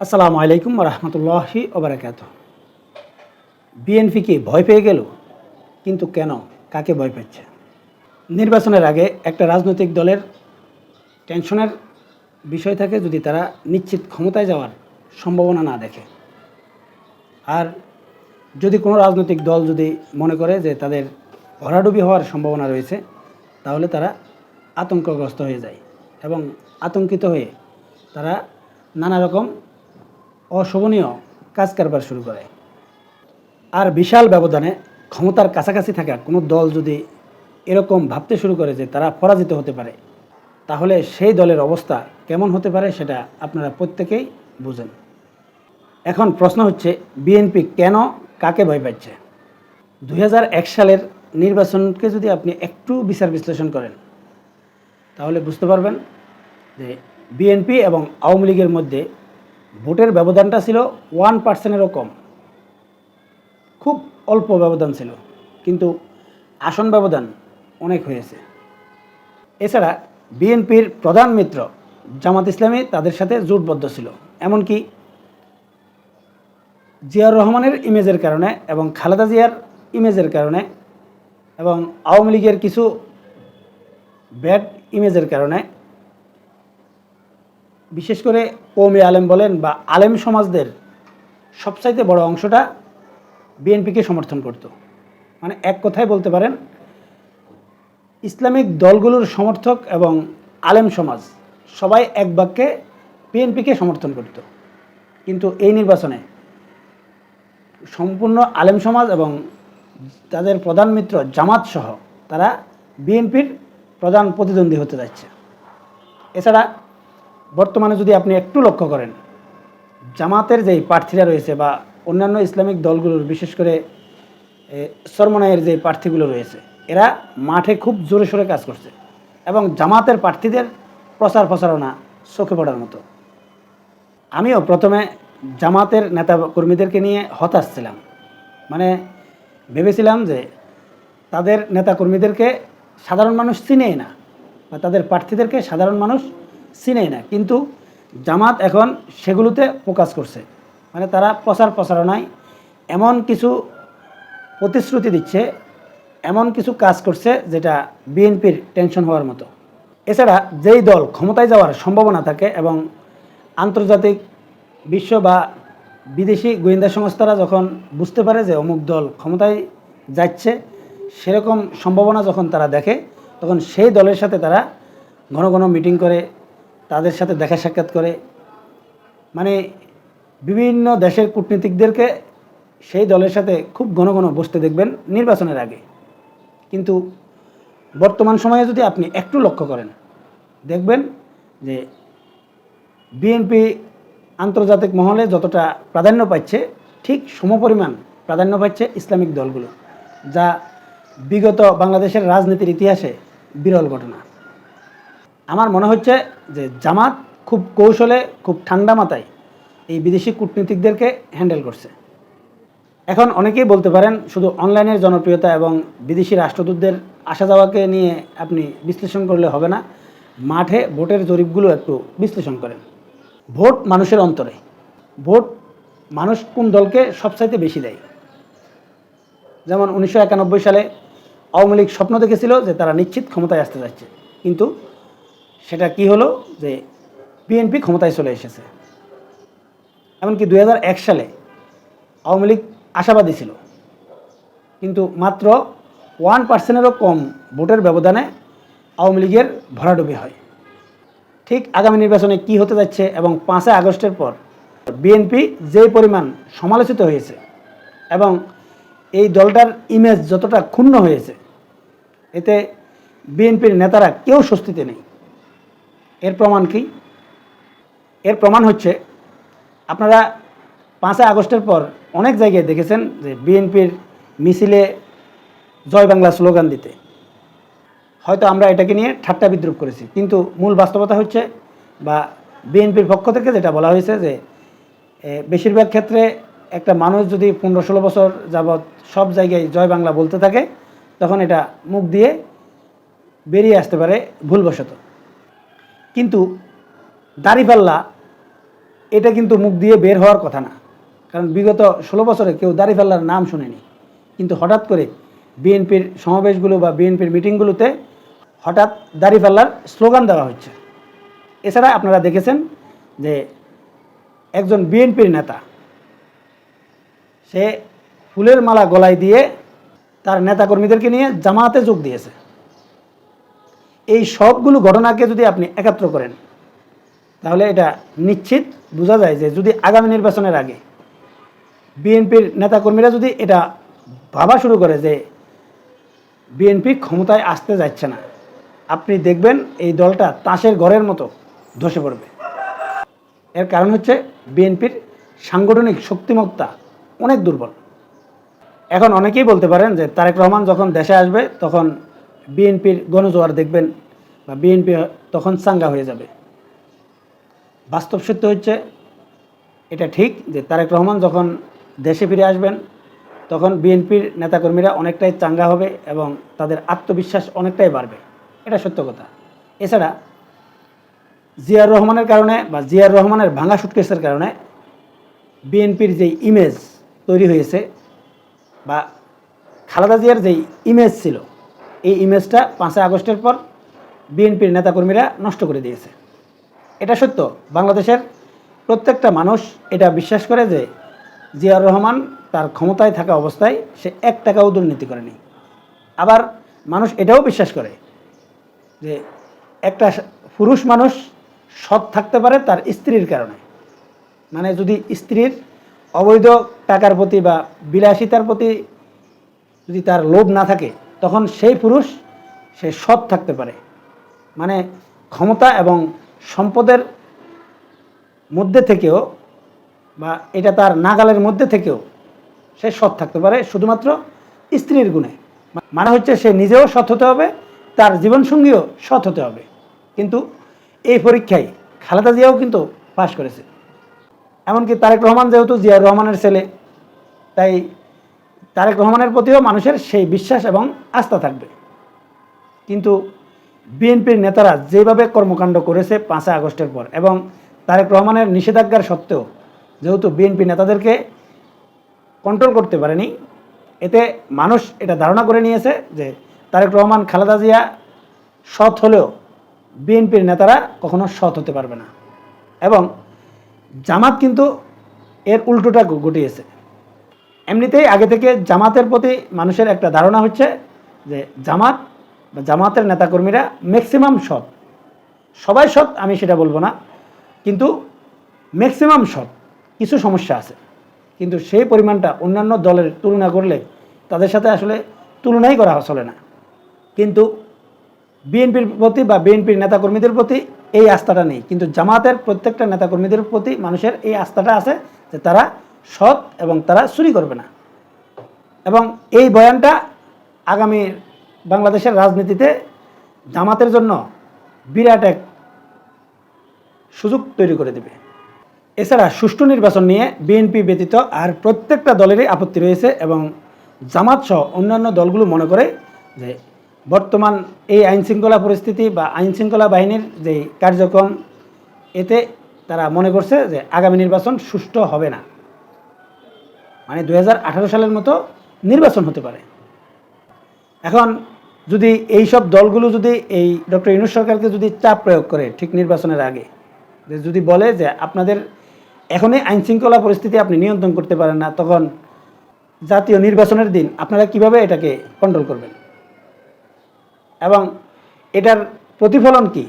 আসসালামু আলাইকুম রহমতুল্লাহি ওবরাকাত বিএনপি কি ভয় পেয়ে গেল? কিন্তু কেন? কাকে ভয় পাচ্ছে? নির্বাচনের আগে একটা রাজনৈতিক দলের টেনশনের বিষয় থাকে যদি তারা নিশ্চিত ক্ষমতায় যাওয়ার সম্ভাবনা না দেখে। আর যদি কোনো রাজনৈতিক দল যদি মনে করে যে তাদের ভরাডুবি হওয়ার সম্ভাবনা রয়েছে, তাহলে তারা আতঙ্কগ্রস্ত হয়ে যায় এবং আতঙ্কিত হয়ে তারা নানা রকম অশোভনীয় কাজ কারবার শুরু করে। আর বিশাল ব্যবধানে ক্ষমতার কাছাকাছি থাকা কোনো দল যদি এরকম ভাবতে শুরু করে যে তারা পরাজিত হতে পারে, তাহলে সেই দলের অবস্থা কেমন হতে পারে সেটা আপনারা প্রত্যেকেই বুঝেন। এখন প্রশ্ন হচ্ছে বিএনপি কেন, কাকে ভয় পাচ্ছে? দু হাজার এক সালের নির্বাচনকে যদি আপনি একটু বিচার বিশ্লেষণ করেন, তাহলে বুঝতে পারবেন যে বিএনপি এবং আওয়ামী লীগের মধ্যে ভোটের ব্যবধানটা ছিল ওয়ান পার্সেন্টেরও কম। খুব অল্প ব্যবধান ছিল, কিন্তু আসন ব্যবধান অনেক হয়েছে। এছাড়া বিএনপির প্রধান মিত্র জামাত ইসলামী তাদের সাথে জোটবদ্ধ ছিল, এমনকি জিয়াউর রহমানের ইমেজের কারণে এবং খালেদা জিয়ার ইমেজের কারণে এবং আওয়ামী লীগের কিছু ব্যাড ইমেজের কারণে বিশেষ করে কৌমি আলেম বলেন বা আলেম সমাজদের সবচাইতে বড় অংশটা বিএনপিকে সমর্থন করত। মানে এক কথায় বলতে পারেন, ইসলামিক দলগুলোর সমর্থক এবং আলেম সমাজ সবাই এক বাক্যে বিএনপিকে সমর্থন করত। কিন্তু এই নির্বাচনে সম্পূর্ণ আলেম সমাজ এবং তাদের প্রধান মিত্র জামাত সহ তারা বিএনপির প্রধান প্রতিদ্বন্দ্বী হতে যাচ্ছে। এছাড়া বর্তমানে যদি আপনি একটু লক্ষ্য করেন, জামাতের যেই প্রার্থীরা রয়েছে বা অন্যান্য ইসলামিক দলগুলোর, বিশেষ করে সরমনায়ের যে প্রার্থীগুলো রয়েছে, এরা মাঠে খুব জোরে সোরে কাজ করছে এবং জামাতের প্রার্থীদের প্রচার প্রচারণা চোখে পড়ার মতো। আমিও প্রথমে জামাতের নেতা কর্মীদেরকে নিয়ে হতাশ ছিলাম। মানে ভেবেছিলাম যে তাদের নেতা কর্মীদেরকে সাধারণ মানুষ চিনেই না বা তাদের প্রার্থীদেরকে সাধারণ মানুষ চিনেই না, কিন্তু জামাত এখন সেগুলোতে ফোকাস করছে। মানে তারা প্রচার প্রচারণায় এমন কিছু প্রতিশ্রুতি দিচ্ছে, এমন কিছু কাজ করছে যেটা বিএনপির টেনশন হওয়ার মতো। এছাড়া যেই দল ক্ষমতায় যাওয়ার সম্ভাবনা থাকে এবং আন্তর্জাতিক বিশ্ব বা বিদেশি গোয়েন্দা সংস্থারা যখন বুঝতে পারে যে অমুক দল ক্ষমতায় যাচ্ছে, সেরকম সম্ভাবনা যখন তারা দেখে, তখন সেই দলের সাথে তারা ঘন ঘন মিটিং করে তাদের সাথে দেখা সাক্ষাৎ করে। মানে বিভিন্ন দেশের কূটনীতিকদেরকে সেই দলের সাথে খুব ঘন ঘন বসতে দেখবেন নির্বাচনের আগে। কিন্তু বর্তমান সময়ে যদি আপনি একটু লক্ষ্য করেন, দেখবেন যে বিএনপি আন্তর্জাতিক মহলে যতটা প্রাধান্য পাচ্ছে, ঠিক সমপরিমাণ প্রাধান্য পাচ্ছে ইসলামিক দলগুলো, যা বিগত বাংলাদেশের রাজনীতির ইতিহাসে বিরল ঘটনা। আমার মনে হচ্ছে যে জামাত খুব কৌশলে, খুব ঠান্ডা মাথায় এই বিদেশি কূটনীতিকদেরকে হ্যান্ডেল করছে। এখন অনেকেই বলতে পারেন শুধু অনলাইনের জনপ্রিয়তা এবং বিদেশি রাষ্ট্রদূতদের আসা যাওয়াকে নিয়ে আপনি বিশ্লেষণ করলে হবে না। মাঠে ভোটের জরিপগুলো একটু বিশ্লেষণ করেন। ভোট মানুষের অন্তরে। ভোট মানুষ কোন দলকে সবচাইতে বেশি দেয়? যেমন উনিশশো একানব্বই সালে আওয়ামী লীগ স্বপ্ন দেখেছিল যে তারা নিশ্চিত ক্ষমতায় আসতে যাচ্ছে। কিন্তু সেটা কি হলো? যে বিএনপি ক্ষমতায় চলে এসেছে। এমনকি দু হাজার এক সালে আওয়ামী লীগ আশাবাদী ছিল। কিন্তু মাত্র ওয়ান পার্সেন্টেরও কম ভোটের ব্যবধানে আওয়ামী লীগের ভরাডুবি হয়। ঠিক আগামী নির্বাচনে কি হতে যাচ্ছে এবং পাঁচই আগস্টের পর বিএনপি যে পরিমাণ সমালোচিত হয়েছে এবং এই দলটার ইমেজ যতটা ক্ষুণ্ণ হয়েছে, এতে বিএনপির নেতারা কেউ স্বস্তিতে নেই। এর প্রমাণ কি? এর প্রমাণ হচ্ছে, আপনারা পাঁচই আগস্টের পর অনেক জায়গায় দেখেছেন যে বিএনপির মিছিলে জয় বাংলা স্লোগান দিতে। হয়তো আমরা এটাকে নিয়ে ঠাট্টা বিদ্রুপ করেছি, কিন্তু মূল বাস্তবতা হচ্ছে বা বিএনপির পক্ষ থেকে যেটা বলা হয়েছে যে বেশিরভাগ ক্ষেত্রে একটা মানুষ যদি পনেরো ষোলো বছর যাবৎ সব জায়গায় জয় বাংলা বলতে থাকে, তখন এটা মুখ দিয়ে বেরিয়ে আসতে পারে ভুলবশত। কিন্তু দাড়িপাল্লা, এটা কিন্তু মুখ দিয়ে বের হওয়ার কথা না। কারণ বিগত ষোলো বছরে কেউ দাঁড়িপাল্লার নাম শুনেনি। কিন্তু হঠাৎ করে বিএনপির সমাবেশগুলো বা বিএনপির মিটিংগুলোতে হঠাৎ দাঁড়িপাল্লার স্লোগান দেওয়া হচ্ছে। এছাড়া আপনারা দেখেছেন যে একজন বিএনপির নেতা, সে ফুলের মালা গলায় দিয়ে তার নেতাকর্মীদেরকে নিয়ে জামাতে যোগ দিয়েছে। এই সবগুলো ঘটনাকে যদি আপনি একাত্র করেন, তাহলে এটা নিশ্চিত বোঝা যায় যে যদি আগামী নির্বাচনের আগে বিএনপির নেতাকর্মীরা যদি এটা ভাবা শুরু করে যে বিএনপি ক্ষমতায় আসতে যাচ্ছে না, আপনি দেখবেন এই দলটা তাসের ঘরের মতো ধসে পড়বে। এর কারণ হচ্ছে বিএনপির সাংগঠনিক শক্তিমত্তা অনেক দুর্বল। এখন অনেকেই বলতে পারেন যে তারেক রহমান যখন দেশে আসবে, তখন বিএনপির গণজোয়ার দেখবেন বা বিএনপি তখন চাঙ্গা হয়ে যাবে। বাস্তব সত্য হচ্ছে এটা ঠিক যে তারেক রহমান যখন দেশে ফিরে আসবেন, তখন বিএনপির নেতাকর্মীরা অনেকটাই চাঙ্গা হবে এবং তাদের আত্মবিশ্বাস অনেকটাই বাড়বে। এটা সত্য কথা। এছাড়া জিয়ার রহমানের কারণে বা জিয়ার রহমানের ভাঙা সুটকেসের কারণে বিএনপির যেই ইমেজ তৈরি হয়েছে বা খালেদা জিয়ার যেই ইমেজ ছিল এই ইমেজটা পাঁচই আগস্টের পর বিএনপির নেতাকর্মীরা নষ্ট করে দিয়েছে। এটা সত্য। বাংলাদেশের প্রত্যেকটা মানুষ এটা বিশ্বাস করে যে জিয়াউর রহমান তার ক্ষমতায় থাকা অবস্থায় সে এক টাকাও দুর্নীতি করেনি। আবার মানুষ এটাও বিশ্বাস করে যে একটা পুরুষ মানুষ সৎ থাকতে পারে তার স্ত্রীর কারণে। মানে যদি স্ত্রীর অবৈধ টাকার প্রতি বা বিলাসিতার প্রতি যদি তার লোভ না থাকে তখন সেই পুরুষ, সে সৎ থাকতে পারে। মানে ক্ষমতা এবং সম্পদের মধ্যে থেকেও বা এটা তার নাগালের মধ্যে থেকেও সে সৎ থাকতে পারে, শুধুমাত্র স্ত্রীর গুণে। মানে হচ্ছে সে নিজেও সৎ হতে হবে, তার জীবনসঙ্গীও সৎ হতে হবে। কিন্তু এই পরীক্ষায় খালেদা জিয়াও কিন্তু পাশ করেছে। এমনকি তারেক রহমান যেহেতু জিয়াউর রহমানের ছেলে, তাই তারেক রহমানের প্রতিও মানুষের সেই বিশ্বাস এবং আস্থা থাকবে। কিন্তু বিএনপির নেতারা যেভাবে কর্মকাণ্ড করেছে পাঁচই আগস্টের পর এবং তারেক রহমানের নিষেধাজ্ঞার সত্ত্বেও যেহেতু বিএনপি নেতাদেরকে কন্ট্রোল করতে পারেনি, এতে মানুষ এটা ধারণা করে নিয়েছে যে তারেক রহমান, খালেদা জিয়া সৎ হলেও বিএনপির নেতারা কখনো সৎ হতে পারবে না। এবং জামাত কিন্তু এর উল্টোটা ঘটিয়েছে। এমনিতেই আগে থেকে জামাতের প্রতি মানুষের একটা ধারণা হচ্ছে যে জামাত বা জামাতের নেতাকর্মীরা ম্যাক্সিমাম সৎ। সবাই সৎ, আমি সেটা বলব না। কিন্তু ম্যাক্সিমাম সৎ, কিছু সমস্যা আছে। কিন্তু সেই পরিমাণটা অন্যান্য দলের তুলনা করলে তাদের সাথে আসলে তুলনাই করা চলে না। কিন্তু বিএনপির প্রতি বা বিএনপির নেতাকর্মীদের প্রতি এই আস্থাটা নেই। কিন্তু জামাতের প্রত্যেকটা নেতাকর্মীদের প্রতি মানুষের এই আস্থাটা আছে যে তারা সৎ এবং তারা চুরি করবে না। এবং এই বয়ানটা আগামী বাংলাদেশের রাজনীতিতে জামাতের জন্য বিরাট এক সুযোগ তৈরি করে দেবে। এছাড়া সুষ্ঠু নির্বাচন নিয়ে বিএনপি ব্যতীত আর প্রত্যেকটা দলেরই আপত্তি রয়েছে এবং জামাত সহ অন্যান্য দলগুলো মনে করে যে বর্তমান এই আইন শৃঙ্খলা পরিস্থিতি বা আইন শৃঙ্খলা বাহিনীর যে কার্যক্রম, এতে তারা মনে করছে যে আগামী নির্বাচন সুষ্ঠু হবে না। মানে দু হাজার আঠারো সালের মতো নির্বাচন হতে পারে। এখন যদি এই সব দলগুলো যদি এই ডক্টর ইউনুস সরকারকে যদি চাপ প্রয়োগ করে ঠিক নির্বাচনের আগে যদি বলে যে আপনাদের এখনই আইন শৃঙ্খলা পরিস্থিতি আপনি নিয়ন্ত্রণ করতে পারেন না, তখন জাতীয় নির্বাচনের দিন আপনারা কীভাবে এটাকে কন্ট্রোল করবেন? এবং এটার প্রতিফলন কি?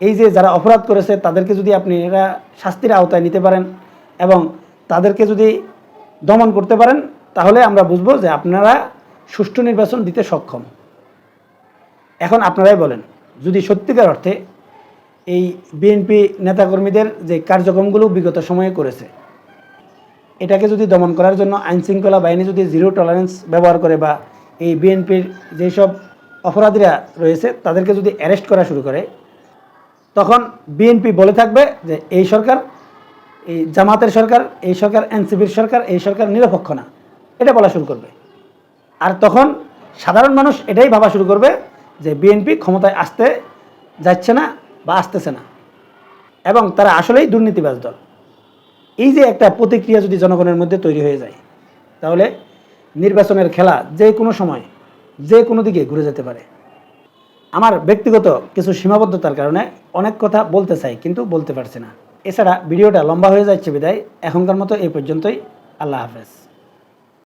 এই যে যারা অপরাধ করেছে, তাদেরকে যদি আপনি এরা শাস্তির আওতায় নিতে পারেন এবং তাদেরকে যদি দমন করতে পারেন, তাহলে আমরা বুঝব যে আপনারা সুষ্ঠু নির্বাচন দিতে সক্ষম। এখন আপনারাই বলেন, যদি সত্যিকার অর্থে এই বিএনপি নেতাকর্মীদের যে কার্যক্রমগুলো বিগত সময়ে করেছে, এটাকে যদি দমন করার জন্য আইন শৃঙ্খলা বাহিনী যদি জিরো টলারেন্স ব্যবহার করে বা এই বিএনপির যেসব অপরাধীরা রয়েছে, তাদেরকে যদি অ্যারেস্ট করা শুরু করে, তখন বিএনপি বলে থাকবে যে, এই সরকার এই জামাতের সরকার, এই সরকার, এনসিপির সরকার, এই সরকার নিরপেক্ষ না। এটা বলা শুরু করবে। আর তখন সাধারণ মানুষ এটাই ভাবা শুরু করবে যে বিএনপি ক্ষমতায় আসতে যাচ্ছে না বা আসতেছে না। এবং তারা আসলেই দুর্নীতিবাজ দল। এই যে একটা প্রতিক্রিয়া যদি জনগণের মধ্যে তৈরি হয়ে যায়, তাহলে নির্বাচনের খেলা যে কোনো সময়, যে কোনো দিকে ঘুরে যেতে পারে। আমার ব্যক্তিগত কিছু সীমাবদ্ধতার কারণে অনেক কথা বলতে চাই, কিন্তু বলতে পারছি না। এছাড়া ভিডিওটা লম্বা হয়ে যাচ্ছে বিদায়। এখনকার মতো এই পর্যন্তই। আল্লাহ হাফেজ।